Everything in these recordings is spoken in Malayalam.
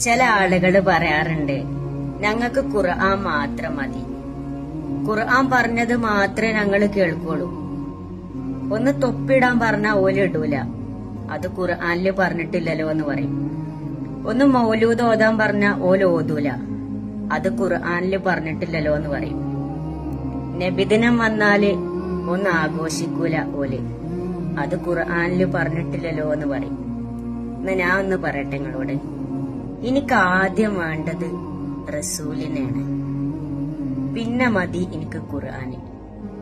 ചില ആളുകൾ പറയാറുണ്ട് ഞങ്ങൾക്ക് ഖുർആൻ മാത്രം മതി. ഖുർആൻ പറഞ്ഞത് മാത്രമേ ഞങ്ങൾ കേൾക്കുള്ളൂ. ഒന്ന് തൊപ്പിടാൻ പറഞ്ഞ ഓൽ ഇടൂല. അത് ഖുർആനിൽ പറഞ്ഞിട്ടില്ലല്ലോ എന്ന് പറയും. ഒന്ന് മൗലൂദ് ഓതാൻ പറഞ്ഞ ഓൽ ഓതൂല. അത് ഖുർആനിൽ പറഞ്ഞിട്ടില്ലല്ലോ എന്ന് പറയും. നബിദിനം വന്നാൽ ഒന്ന് ആഘോഷിക്കൂല ഓൽ. അത് ഖുർആനിൽ പറഞ്ഞിട്ടില്ലല്ലോ എന്ന് പറയും. എന്നാ ഞാൻ ഒന്ന് പറയട്ടെ നിങ്ങളോട്. എനിക്ക് ആദ്യം വേണ്ടത് റസൂലിനെയാണ്. പിന്നെ മതി എനിക്ക് ഖുർആാന്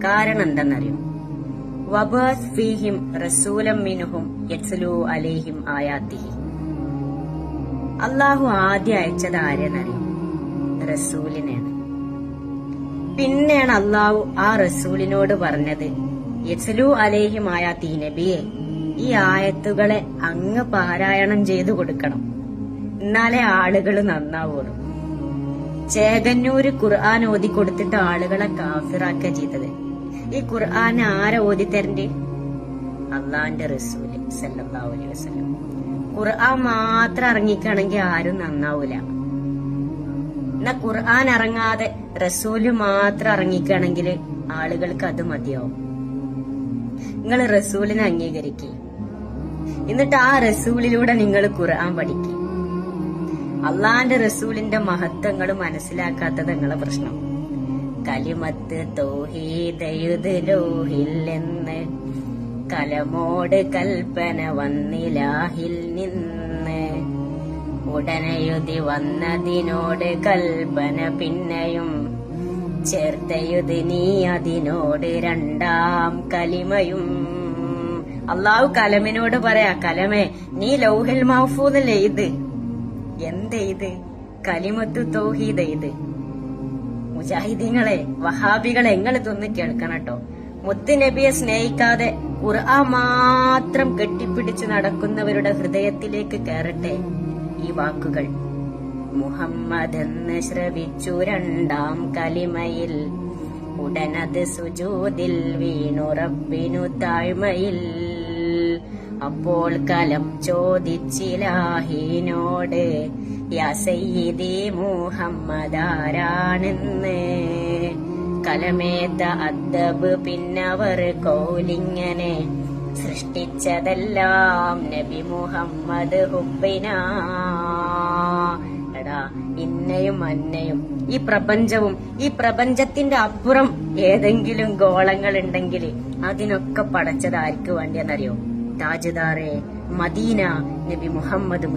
കാരണം എന്താണെന്നറിയോ വബാസ് ഫീഹിം റസൂലം മിനുഹും യത്സലു അലേഹിം ആയാത്തിഹി. അള്ളാഹു ആദ്യം അയച്ചത് ആരെന്നറിയോ? റസൂലിനെയാണ്. പിന്നെയാണ് അള്ളാഹു ആ റസൂലിനോട് പറഞ്ഞത് യസലു അലേഹിം ആയാത്തി നബിയെ ഈ ആയത്തുകളെ അങ്ങ് പാരായണം ചെയ്തു കൊടുക്കണം. എന്നാലേ ആളുകൾ നന്നാവുള്ളൂ ചേകന്നൂര് ഖുർആൻ ഓതി കൊടുത്തിട്ട് ആളുകളെ കാഫിറാക്ക ചെയ്തത്. ഈ ഖുർആൻ ആരെ ഓതി തരണ്ടേ? അള്ളാന്റെ റസൂൽ വസല്ലം. ഖുർആൻ മാത്രം ഇറങ്ങിക്കാണെങ്കിൽ ആരും നന്നാവൂല. എന്നാ ഖുർആൻ ഇറങ്ങാതെ റസൂൽ മാത്രം ഇറങ്ങിക്കാണെങ്കിൽ ആളുകൾക്ക് അത് മതിയാവും. നിങ്ങൾ റസൂലിനെ അംഗീകരിക്കുക എന്നിട്ട് ആ റസൂലിലൂടെ നിങ്ങൾ ഖുർആൻ പഠിക്കുക അള്ളാന്റെ റസൂലിന്റെ മഹത്വങ്ങൾ മനസ്സിലാക്കാത്തത് നിങ്ങളെ പ്രശ്നം. കലിമത്ത് തോഹീദയുതിലോഹില്ലെന്ന് കലമോട് കൽപ്പന വന്നിലാഹിൽ നിന്ന്. ഉടനെയുതി വന്നതിനോട് കൽപ്പന പിന്നെയും. ചേർത്തയുത് നീ അതിനോട് രണ്ടാം കലിമയും. അള്ളാഹു കലമിനോട് പറയാ കലമേ നീ ലൗഹൽ മഹഫൂദല്ലേ ഇത്? എന്തെയ്ത് കലിമത്തു തൗഹീദ് മുജാഹിദീങ്ങളെ വഹാബികളെ എങ്ങനെ തൊന്ന് കേൾക്കണം കേട്ടോ? മുത്ത് നബിയെ സ്നേഹിക്കാതെ ഖുർആ മാത്രം കെട്ടിപ്പിടിച്ചു നടക്കുന്നവരുടെ ഹൃദയത്തിലേക്ക് കയറട്ടെ ഈ വാക്കുകൾ. മുഹമ്മദ് എന്ന് ശ്രവിച്ചു രണ്ടാം കലിമയിൽ. ഉടനത് സുജൂതിൽ വീണുറപ്പിനു താഴ്മയിൽ. അപ്പോൾ കലം ചോദിച്ചിലാഹീനോട് യാ സയ്യിദി മുഹമ്മദ് ആരാണെന്ന്? കലമേത്ത അദ്ദബ് പിന്നവർ കോലിങ്ങനെ സൃഷ്ടിച്ചതെല്ലാം നബി മുഹമ്മദ് ഹുബിന എടാ ഇന്നയും അന്നയും ഈ പ്രപഞ്ചവും ഈ പ്രപഞ്ചത്തിന്റെ അപ്പുറം ഏതെങ്കിലും ഗോളങ്ങൾ ഉണ്ടെങ്കിൽ അതിനൊക്കെ പടച്ചത് ആർക്ക് വേണ്ടിയെന്നറിയോ? താജ്ദാറെ മദീന നബി മുഹമ്മദ്